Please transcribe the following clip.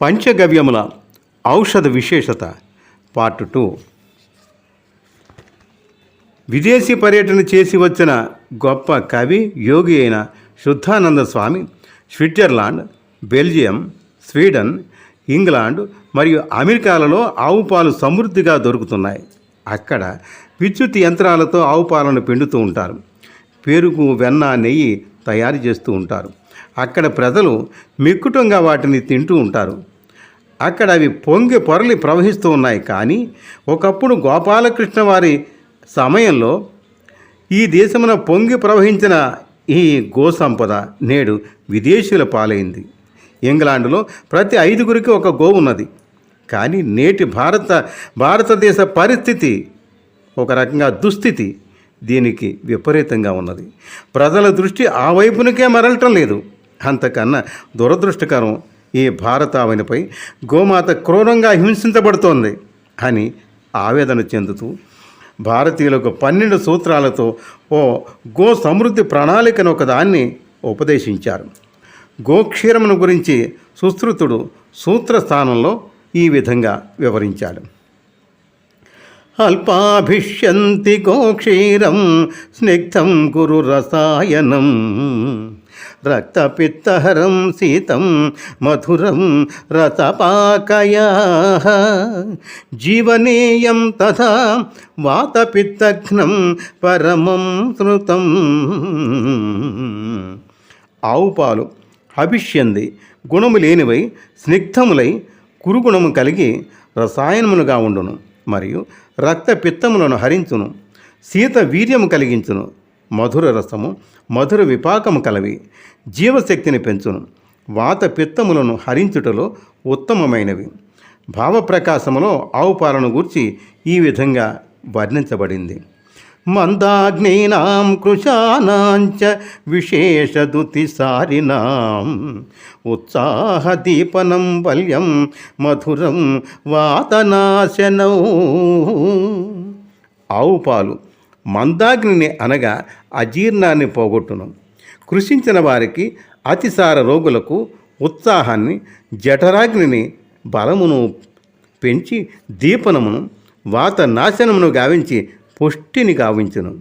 పంచగవ్యముల ఔషధ విశేషత part two. విదేశీ పర్యటన చేసి వచ్చిన గొప్ప కవి యోగి అయిన Shuddhananda Swami Switzerland Belgium Sweden England మరియు అమెరికాలలో ఆవు పాలు సమృద్ధిగా దొరుకుతున్నాయి. అక్కడ విద్యుత్ యంత్రాలతో ఆవు పాలను పిండుతూ ఉంటారు. పెరుగు వెన్న నెయ్యి తయారు చేస్తూ ఉంటారు. అక్కడ ప్రజలు మిక్కుటంగా వాటిని తింటూ ఉంటారు. అక్కడ అవి పొంగి పొరలి ప్రవహిస్తూ ఉన్నాయి. కానీ ఒకప్పుడు గోపాలకృష్ణ వారి సమయంలో ఈ దేశమున పొంగి ప్రవహించిన ఈ గోసంపద నేడు విదేశీయుల పాలైంది. ఇంగ్లాండ్లో ప్రతి ఐదుగురికి ఒక గో ఉన్నది. కానీ నేటి భారత భారతదేశ పరిస్థితి ఒక రకంగా దుస్థితి. దీనికి విపరీతంగా ఉన్నది. ప్రజల దృష్టి ఆ వైపునకే మరలటం లేదు. అంతకన్నా దురదృష్టకరం ఈ భారతావనిపై గోమాత క్రూరంగా హింసించబడుతోంది అని ఆవేదన చెందుతూ భారతీయులకు పన్నెండు సూత్రాలతో ఓ గో సమృద్ధి ప్రణాళికను ఒకదాన్ని ఉపదేశించారు. గోక్షీరమును గురించి సుశ్రుతుడు సూత్ర స్థానంలో ఈ విధంగా వివరించాడు. అల్పాభిష్యంతి గోక్షీరం స్నిగ్ధం గురు రసాయనం. రక్తపిత్తహరం సీతం మధురం రసపాకయా జీవనీయం తథా వాతపిత్తఘ్నం పరమం శృతం ఆవు పాలు గుణము లేనివై స్నిగ్ధములై కురుగుణము కలిగి రసాయనములుగా ఉండును మరియు రక్త పిత్తములను హరించును సీత వీర్యము కలిగించును మధుర రసము మధుర విపాకము కలవి. జీవశక్తిని పెంచును. వాత పిత్తములను హరించుటలో ఉత్తమమైనవి. భావప్రకాశములో ఆవు పాలను గూర్చి ఈ విధంగా వర్ణించబడింది. మందాగ్నీనాం కృశానాంచ విశేషదుతిసారినాం ఉత్సాహదీపనం బల్యం మధురం వాతనాశనౌ. ఆవు పాలు మందాగ్నిని అనగా అజీర్ణాన్ని పోగొట్టును. కృషించిన వారికి అతిసార రోగులకు ఉత్సాహాన్ని జఠరాగ్నిని బలమును పెంచి దీపనమును వాత నాశనమును గావించి పుష్టిని గావించును.